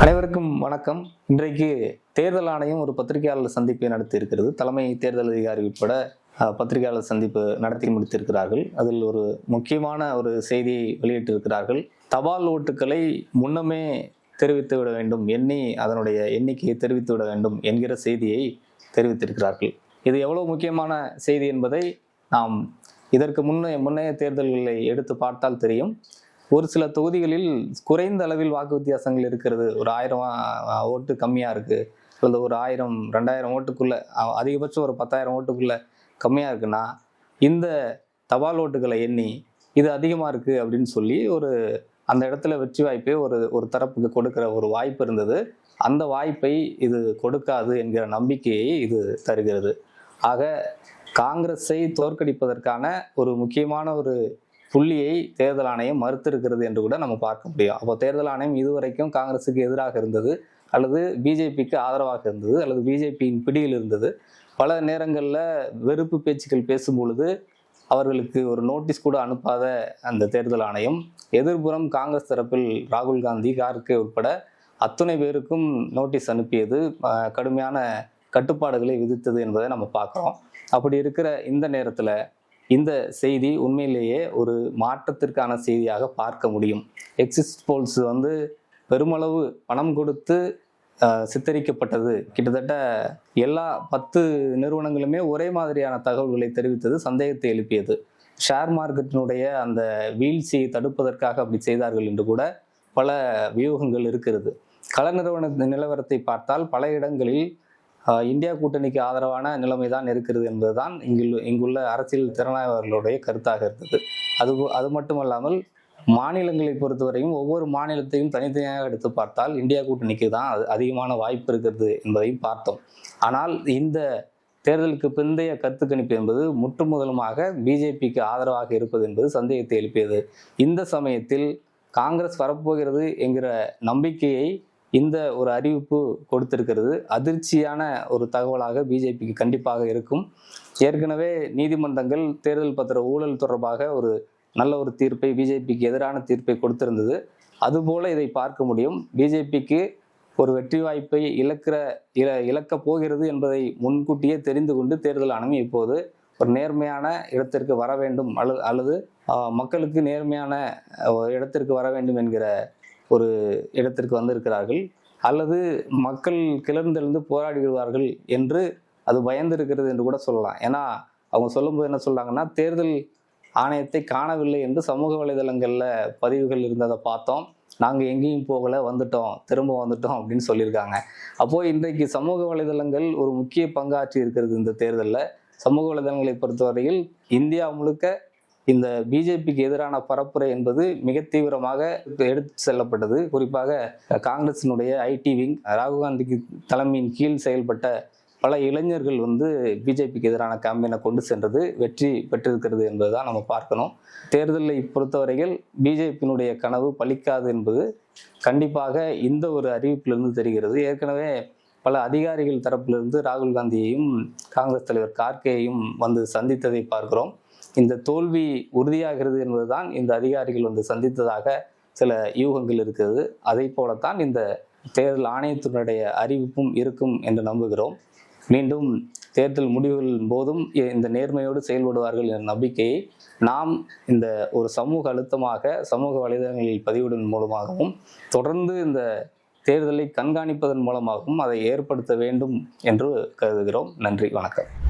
அனைவருக்கும் வணக்கம். இன்றைக்கு தேர்தல் ஆணையம் ஒரு பத்திரிகையாளர் சந்திப்பை நடத்தி இருக்கிறது தலைமை தேர்தல் அதிகாரி உட்பட பத்திரிகையாளர் சந்திப்பு நடத்தி முடித்திருக்கிறார்கள். அதில் ஒரு முக்கியமான ஒரு செய்தியை வெளியிட்டிருக்கிறார்கள். தபால் ஓட்டுக்களை முன்னமே தெரிவித்து விட வேண்டும் எண்ணி அதனுடைய எண்ணிக்கையை தெரிவித்து விட வேண்டும் என்கிற செய்தியை தெரிவித்திருக்கிறார்கள். இது எவ்வளவு முக்கியமான செய்தி என்பதை நாம் இதற்கு முன்னே முன்னைய தேர்தல்களை எடுத்து பார்த்தால் தெரியும். ஒரு சில தொகுதிகளில் குறைந்த அளவில் வாக்கு வித்தியாசங்கள் இருக்கிறது. ஒரு ஆயிரம் ஓட்டு கம்மியாக இருக்குது அல்லது ஒரு ஆயிரம் ரெண்டாயிரம் ஓட்டுக்குள்ள அதிகபட்சம் ஒரு பத்தாயிரம் ஓட்டுக்குள்ளே கம்மியாக இருக்குன்னா இந்த தபால் ஓட்டுகளை எண்ணி இது அதிகமாக இருக்குது அப்படின்னு சொல்லி ஒரு அந்த இடத்துல வெற்றி வாய்ப்பை ஒரு ஒரு தரப்புக்கு கொடுக்கிற ஒரு வாய்ப்பு இருந்தது. அந்த வாய்ப்பை இது கொடுக்காது என்கிற நம்பிக்கையை இது தருகிறது. ஆக காங்கிரஸை தோற்கடிப்பதற்கான ஒரு முக்கியமான ஒரு புள்ளியை தேர்தல் ஆணையம் மறுத்திருக்கிறது என்று கூட நம்ம பார்க்க முடியும். அப்போ தேர்தல் ஆணையம் இதுவரைக்கும் காங்கிரஸுக்கு எதிராக இருந்தது அல்லது பிஜேபிக்கு ஆதரவாக இருந்தது அல்லது பிஜேபியின் பிடியில் இருந்தது. பல நேரங்களில் வெறுப்பு பேச்சுக்கள் பேசும்பொழுது அவர்களுக்கு ஒரு நோட்டீஸ் கூட அனுப்பாத அந்த தேர்தல் ஆணையம் எதிர்புறம் காங்கிரஸ் தரப்பில் ராகுல் காந்தி கார்கே உட்பட அத்துணை பேருக்கும் நோட்டீஸ் அனுப்பியது கடுமையான கட்டுப்பாடுகளை விதித்தது என்பதை நம்ம பார்க்குறோம். அப்படி இருக்கிற இந்த நேரத்தில் இந்த செய்தி உண்மையிலேயே ஒரு மாற்றத்திற்கான செய்தியாக பார்க்க முடியும். எக்ஸிஸ்ட் போல்ஸ் வந்து பெருமளவு பணம் கொடுத்து சித்தரிக்கப்பட்டது. கிட்டத்தட்ட எல்லா பத்து நிறுவனங்களுமே ஒரே மாதிரியான தகவல்களை தெரிவித்தது சந்தேகத்தை எழுப்பியது. ஷேர் மார்க்கெட்டினுடைய அந்த வீழ்ச்சியை தடுப்பதற்காக அப்படி செய்தார்கள் என்று கூட பல வியூகங்கள் இருக்கிறது. கள நிறுவன நிலவரத்தை பார்த்தால் பல இடங்களில் இந்தியா கூட்டணிக்கு ஆதரவான நிலைமை தான் இருக்கிறது என்பதுதான் இங்குள்ள இங்குள்ள அரசியல் திறனாய்வாளர்களுடைய கருத்தாக இருந்தது. அது அது மட்டுமல்லாமல் மாநிலங்களை பொறுத்தவரையும் ஒவ்வொரு மாநிலத்தையும் தனித்தனியாக எடுத்து பார்த்தால் இந்தியா கூட்டணிக்கு தான் அது அதிகமான வாய்ப்பு இருக்கிறது என்பதையும் பார்த்தோம். ஆனால் இந்த தேர்தலுக்கு பிந்தைய கருத்து கணிப்பு என்பது முற்று முதலுமாக பிஜேபிக்கு ஆதரவாக இருப்பது என்பது சந்தேகத்தை எழுப்பியது. இந்த சமயத்தில் காங்கிரஸ் வரப்போகிறது என்கிற நம்பிக்கையை இந்த ஒரு அறிவிப்பு கொடுத்திருக்கிறது. அதிர்ச்சியான ஒரு தகவலாக பிஜேபிக்கு கண்டிப்பாக இருக்கும். ஏற்கனவே நீதிமன்றங்கள் தேர்தல் பத்திர ஊழல் தொடர்பாக ஒரு நல்ல ஒரு தீர்ப்பை பிஜேபிக்கு எதிரான தீர்ப்பை கொடுத்திருந்தது. அதுபோல இதை பார்க்க முடியும். பிஜேபிக்கு ஒரு வெற்றி வாய்ப்பை இழக்கிற இழ இழக்கப் போகிறது என்பதை முன்கூட்டியே தெரிந்து கொண்டு தேர்தல் ஆணையம் இப்போது ஒரு நேர்மையான இடத்திற்கு வர வேண்டும். அல்லது அல்லது மக்களுக்கு நேர்மையான இடத்திற்கு வர வேண்டும் என்கிற ஒரு இடத்திற்கு வந்திருக்கிறார்கள் அல்லது மக்கள் கிளர்ந்தெழுந்து போராடி விடுவார்கள் என்று அது பயந்திருக்கிறது என்று கூட சொல்லலாம். ஏன்னா அவங்க சொல்லும்போது என்ன சொல்கிறாங்கன்னா தேர்தல் ஆணையத்தை காணவில்லை என்று சமூக வலைதளங்களில் பதிவுகள் இருந்ததை பார்த்தோம். நாங்கள் எங்கேயும் போகல வந்துட்டோம் திரும்ப வந்துட்டோம் அப்படின்னு சொல்லியிருக்காங்க. அப்போது இன்றைக்கு சமூக வலைதளங்கள் ஒரு முக்கிய பங்காற்றி இருக்கிறது இந்த தேர்தலில். சமூக வலைதளங்களை பொறுத்தவரையில் இந்தியா முழுக்க இந்த பிஜேபிக்கு எதிரான பரப்புரை என்பது மிக தீவிரமாக எடுத்து செல்லப்பட்டது. குறிப்பாக காங்கிரசினுடைய ஐடி விங் ராகுல் காந்திக்கு தலைமையின் கீழ் செயல்பட்ட பல இளைஞர்கள் வந்து பிஜேபிக்கு எதிரான கேம்பெயினை கொண்டு சென்றது வெற்றி பெற்றிருக்கிறது என்பதுதான் நம்ம பார்க்கணும். தேர்தலை பொறுத்தவரையில் பிஜேபியினுடைய கனவு பலிக்காது என்பது கண்டிப்பாக இந்த ஒரு அறிவிப்பிலிருந்து தெரிகிறது. ஏற்கனவே பல அதிகாரிகள் தரப்பிலிருந்து ராகுல் காந்தியையும் காங்கிரஸ் தலைவர் கார்கேயையும் வந்து சந்தித்ததை பார்க்கிறோம். இந்த தோல்வி உறுதியாகிறது என்பதுதான் இந்த அதிகாரிகள் வந்து சந்தித்ததாக சில யூகங்கள் இருக்கிறது அதை போலத்தான் இந்த தேர்தல் ஆணையத்தினுடைய அறிவிப்பும் இருக்கும் என்று நம்புகிறோம். மீண்டும் தேர்தல் முடிவுகளின் போதும் இந்த நேர்மையோடு செயல்படுவார்கள் என்ற நம்பிக்கையை நாம் இந்த ஒரு சமூக அழுத்தமாக சமூக வலைதளங்களில் பதிவிடுவதன் மூலமாகவும் தொடர்ந்து இந்த தேர்தலை கண்காணிப்பதன் மூலமாகவும் அதை ஏற்படுத்த வேண்டும் என்று கருதுகிறோம். நன்றி வணக்கம்.